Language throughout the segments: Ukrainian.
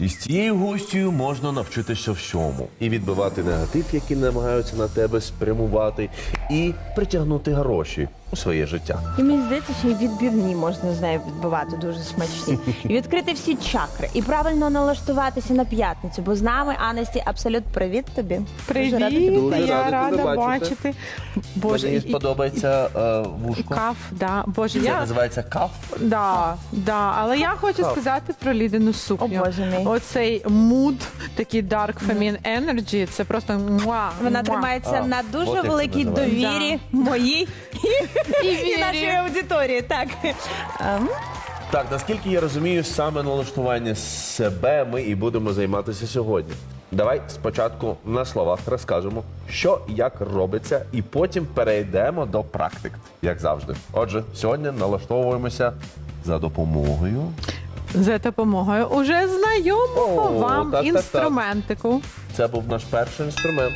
І з цією гостю можна навчитися всьому. І відбивати негатив, який намагаються на тебе спрямувати, і притягнути гроші у своє життя. І мені здається, що і відбивні можна з нею відбивати дуже смачні. І відкрити всі чакри, і правильно налаштуватися на п'ятницю. Бо з нами Анесті Абсолют, привіт тобі. Дуже рада Привіт, тебе Дуже я рада тебе рада бачити. бачити. Боже, Мені і- сподобається е, вушко. каф, да. Боже, Це я називається каф. да, да. Але я хочу Каф. сказати про Лідину сукню. О, Боже мій. Оцей муд, такий dark feminine energy, це просто муа. Вона муа. тримається А, на от дуже як це великій називається. довірі моїй І і вірі. нашої аудиторії. Так Ем, Так, наскільки я розумію, саме налаштування себе ми і будемо займатися сьогодні. Давай спочатку на словах розкажемо, що і як робиться, і потім перейдемо до практик, як завжди. Отже, сьогодні налаштовуємося за допомогою. За допомогою уже знайомого О, вам так, так, так. інструментику. Це був наш перший інструмент.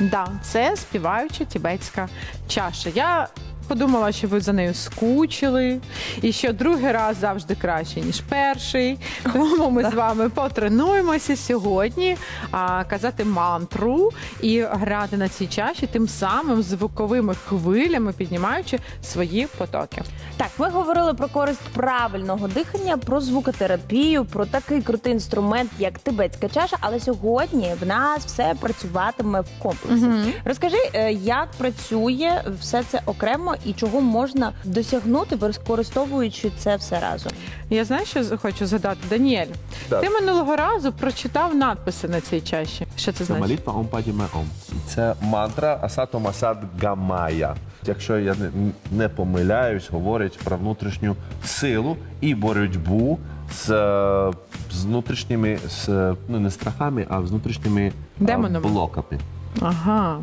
Да, це співаюча тібетська чаша. Я подумала, що ви за нею скучили, і що другий раз завжди краще, ніж перший. Тому ми з вами потренуємося сьогодні а, казати мантру і грати на цій чаші, тим самим звуковими хвилями піднімаючи свої потоки. Так, ми говорили про користь правильного дихання, про звукотерапію, про такий крутий інструмент, як тибетська чаша. Але сьогодні в нас все працюватиме в комплексі. Розкажи, е, як працює все це окремо і чого можна досягнути, використовуючи це все разом. Я знаю, що хочу згадати, Даніель. Так. Ти минулого разу прочитав надписи на цій чаші. Що це Це значить? молитва Ом Падіме Ом. Це мантра Асато Масад Гамая. Якщо я не, не помиляюсь, говорить про внутрішню силу і боротьбу з, е, з внутрішніми з, ну, не страхами, а з внутрішніми Демонами. блоками. Ага.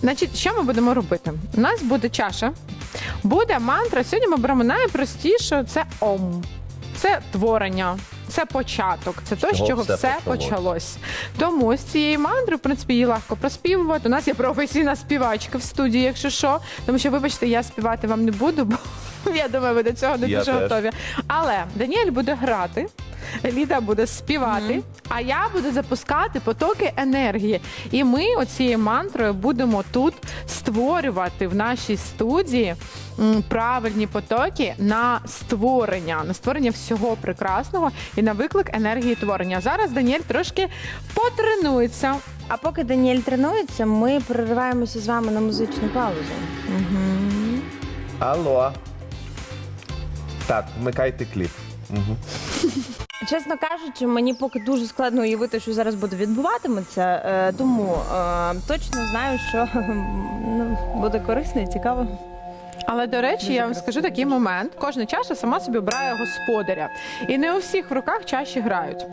Значить, що ми будемо робити? У нас буде чаша, буде мантра. Сьогодні ми беремо найпростіше це ом. Це творення, це початок, це те, з чого все все, почалось. почалось. Тому з цієї мантри, в принципі, її легко проспівувати. У нас є професійна співачка в студії, якщо що. Тому що, вибачте, я співати вам не буду, бо я думаю, ви до цього не Я дуже теж. готові. Але Даніель буде грати, Ліда буде співати, а я буду запускати потоки енергії. І ми оцією мантрою будемо тут створювати в нашій студії м, правильні потоки на створення, на створення всього прекрасного і на виклик енергії творення. Зараз Даніель трошки потренується. А поки Даніель тренується, ми перериваємося з вами на музичну паузу. Алло. Так, вмикайте кліп. Угу. Чесно кажучи, мені поки дуже складно уявити, що зараз буде відбуватиметься, е, тому е, точно знаю, що ну, буде корисно і цікаво. Але до речі, я вам скажу такий момент: кожна чаша сама собі обирає господаря, і не у всіх в руках чаші грають.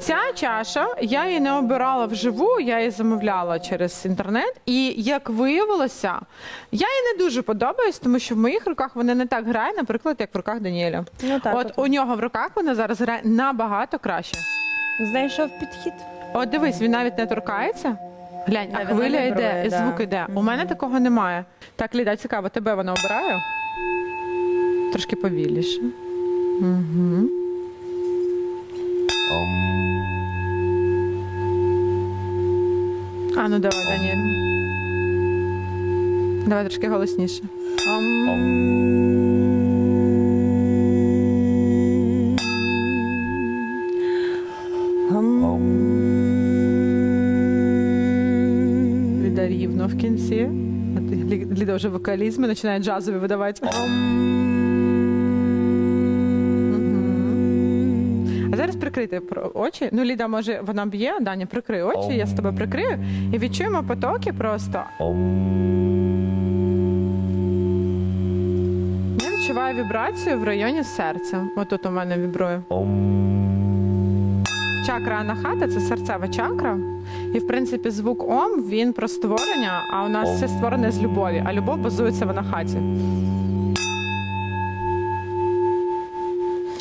Ця чаша я її не обирала вживу, я її замовляла через інтернет. І як виявилося, я їй не дуже подобаюсь, тому що в моїх руках вона не так грає, наприклад, як в руках Даніеля. Ну так, от, от. у нього в руках вона зараз грає набагато краще. Знайшов підхід. От дивись, він навіть не торкається. Глянь, а Да, хвиля йде, і да. звук йде. У мене такого немає. Так, Ліда, цікаво, тебе вона обирає? Трошки повільніше. Угу. А, ну давай, Даніель. Давай трошки голосніше. Ом. Ліда рівно в кінці. Ліда вже вокалізми починає джазові видавати. А зараз прикрити очі. Ну, Ліда, може, вона б'є, Даня, прикрий очі, я з тебе прикрию. І відчуємо потоки просто. Я відчуваю вібрацію в районі серця. Отут у мене вібрує. Чакра анахата це серцева чакра. І в принципі звук ом він про створення, а у нас все створене з любові, а любов базується в анахаті.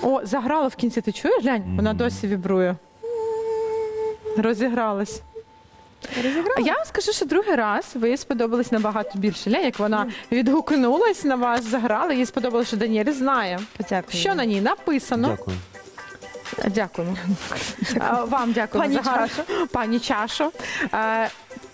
О, заграла в кінці. Ти чуєш? Глянь, вона досі вібрує. Розігралась. А я вам скажу, що другий раз ви їй сподобались набагато більше. Глянь, як вона відгукнулась на вас, заграла. Їй сподобалося, що Даніель знає. Подякую. Що на ній написано? Дякую. Дякуємо. Вам дякую Пані за гарну пані Чашо. Е,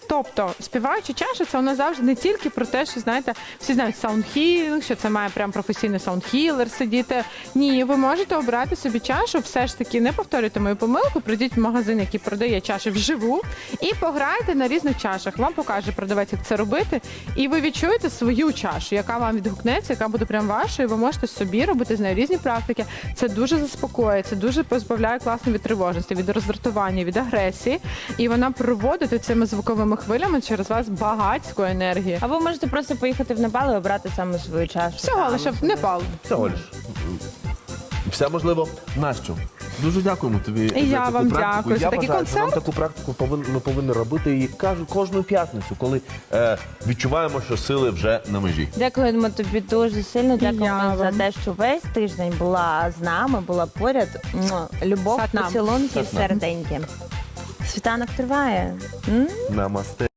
Тобто, співаюча чаша, це вона завжди не тільки про те, що знаєте, всі знають саундхілінг, що це має прям професійний саундхілер сидіти. Ні, ви можете обрати собі чашу, все ж таки не повторюйте мою помилку. Прийдіть в магазин, який продає чаші вживу, і пограйте на різних чашах. Вам покаже продавець, як це робити, і ви відчуєте свою чашу, яка вам відгукнеться, яка буде прям вашою. Ви можете собі робити з нею різні практики. Це дуже заспокоює, це дуже позбавляє класно від тривожності, від роздратування, від агресії. І вона проводить цими звуковими хвилями через вас багатську енергії. Або можете просто поїхати в Непал і обрати саме свою чашу. Всього лише в. Непал. Всього лиш. Все можливо. Настю, дуже дякуємо тобі. І за я таку вам практику. дякую за Я такий вважаю, що Нам концерт. таку практику повин, ми повинні робити і кажу кожну п'ятницю, коли е, відчуваємо, що сили вже на межі. Дякуємо тобі дуже сильно. Дякуємо я за вам. те, що весь тиждень була з нами, була поряд. Муа. Любов, Сатнам. поцілунки, Сатнам. серденьки. Світанок триває. М? Намасте.